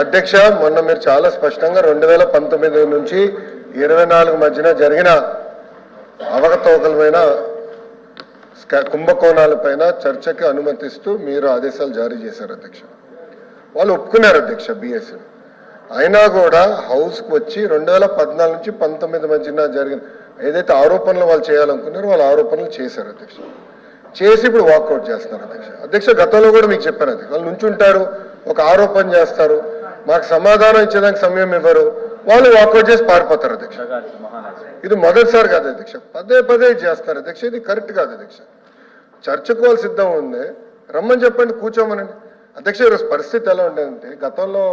అధ్యక్ష మొన్న మీరు చాలా స్పష్టంగా రెండు వేల పంతొమ్మిది నుంచి ఇరవై నాలుగు మధ్యన జరిగిన అవకతవకలమైన కుంభకోణాలపైన చర్చకి అనుమతిస్తూ మీరు ఆదేశాలు జారీ చేశారు అధ్యక్ష. వాళ్ళు ఒప్పుకున్నారు అధ్యక్ష బిఎస్ఎన్ అయినా కూడా హౌస్కి వచ్చి రెండు వేల పద్నాలుగు నుంచి పంతొమ్మిది మధ్యన జరిగిన ఏదైతే ఆరోపణలు వాళ్ళు చేయాలనుకున్నారో వాళ్ళ ఆరోపణలు చేశారు అధ్యక్ష. చేసి ఇప్పుడు వాకౌట్ చేస్తున్నారు అధ్యక్ష. అధ్యక్ష గతంలో కూడా మీకు చెప్పాను అధ్యక్ష వాళ్ళు నుంచుంటారు ఒక ఆరోపణ చేస్తారు. మాకు సమాధానం ఇచ్చేదానికి సమయం ఇవ్వరు. వాళ్ళు వాకౌట్ చేసి పారిపోతారు అధ్యక్ష. ఇది మొదటిసారి కాదు అధ్యక్ష. పదే పదే చేస్తారు అధ్యక్ష. ఇది కరెక్ట్ కాదు అధ్యక్ష. చర్చకు వాళ్ళు సిద్ధం ఉంది రమ్మని చెప్పండి కూర్చోమనండి. అధ్యక్ష ఈరోజు పరిస్థితి ఎలా ఉండేదంటే గతంలో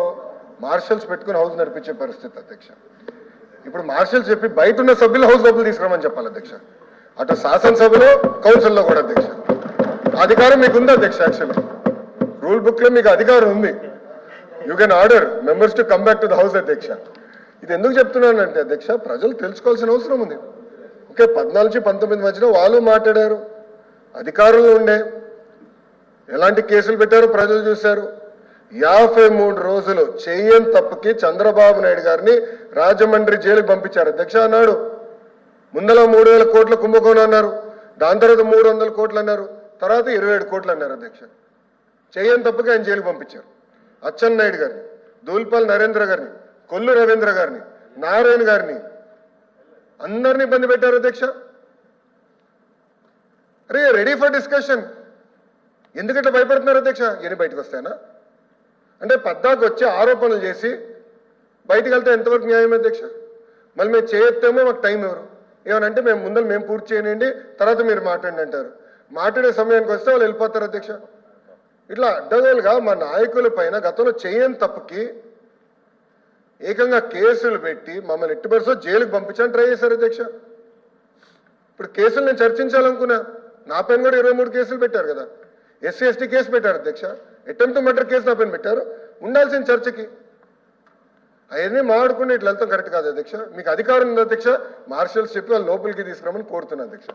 మార్షల్స్ పెట్టుకుని హౌస్ నడిపించే పరిస్థితి అధ్యక్ష. ఇప్పుడు మార్షల్స్ చెప్పి బయట ఉన్న సభ్యులు హౌస్ లోపల తీసుకురామని చెప్పాలి అధ్యక్ష. అటు శాసనసభలో కౌన్సిల్లో కూడా అధ్యక్ష. అధికారం మీకు ఉంది అధ్యక్ష యాక్చువల్లీ రూల్ బుక్లో మీకు అధికారం ఉంది. You can order members to come back to the house అధ్యక్ష ఇది ఎందుకు చెప్తున్నానంటే అధ్యక్ష ప్రజలు తెలుసుకోవాల్సిన అవసరం ఉంది. ఓకే పద్నాలుగు పంతొమ్మిది మధ్యన వాళ్ళు మాట్లాడారు. అధికారులు ఉండే. ఎలాంటి కేసులు పెట్టారో ప్రజలు చూశారు. యాభై మూడు రోజులు చేయని తప్పుకి చంద్రబాబు నాయుడు గారిని రాజమండ్రి జైలుకి పంపించారు. అధ్యక్ష అన్నాడు. ముందల మూడు వేల కోట్ల కుంభకోణం అన్నారు. దాని తర్వాత మూడు వందల కోట్లు అన్నారు. తర్వాత ఇరవై ఏడు కోట్లు అన్నారు అధ్యక్ష. చేయని తప్పుకి ఆయన జైలుకి పంపించారు. అచ్చెన్నాయుడు గారిని దూల్పల్ నరేంద్ర గారిని కొల్లు రవీంద్ర గారిని నారాయణ గారిని అందరిని ఇబ్బంది పెట్టారు అధ్యక్ష. అరే రెడీ ఫర్ డిస్కషన్ ఎందుకంటే భయపడుతున్నారు అధ్యక్ష? ఎన్ని బయటకు వస్తాయనా? అంటే పద్దాకు వచ్చి ఆరోపణలు చేసి బయటకు వెళ్తే ఎంతవరకు న్యాయం అధ్యక్ష? మళ్ళీ మేము చేయొత్తేమో మాకు టైం ఎవరు ఏమనంటే మేము ముందర మేము పూర్తి చేయనివ్వండి తర్వాత మీరు మాట్లాడండి అంటారు. మాట్లాడే సమయానికి వస్తే వాళ్ళు వెళ్ళిపోతారు అధ్యక్ష. ఇట్లా అడ్డగోలుగా మా నాయకుల పైన గతంలో చేయని తప్పుకి ఏకంగా కేసులు పెట్టి మమ్మల్ని ఎట్టి పరిస్థితి జైలుకి పంపించని ట్రై చేశారు అధ్యక్ష. ఇప్పుడు కేసులు నేను చర్చించాలనుకున్నా. నా పైన కూడా ఇరవై మూడు కేసులు పెట్టారు కదా. ఎస్సీ ఎస్టీ కేసు పెట్టారు అధ్యక్ష. అటెంప్ట్ మర్డర్ కేసు నా పైన పెట్టారు. ఉండాల్సిన చర్చకి. అవన్నీ మాట్లాడుకుని ఇట్లా వెళ్తాం కరెక్ట్ కాదు అధ్యక్ష. మీకు అధికారం ఉంది అధ్యక్ష. మార్షల్స్ చెప్పి వాళ్ళు లోపలికి తీసుకురామని కోరుతున్నా అధ్యక్ష.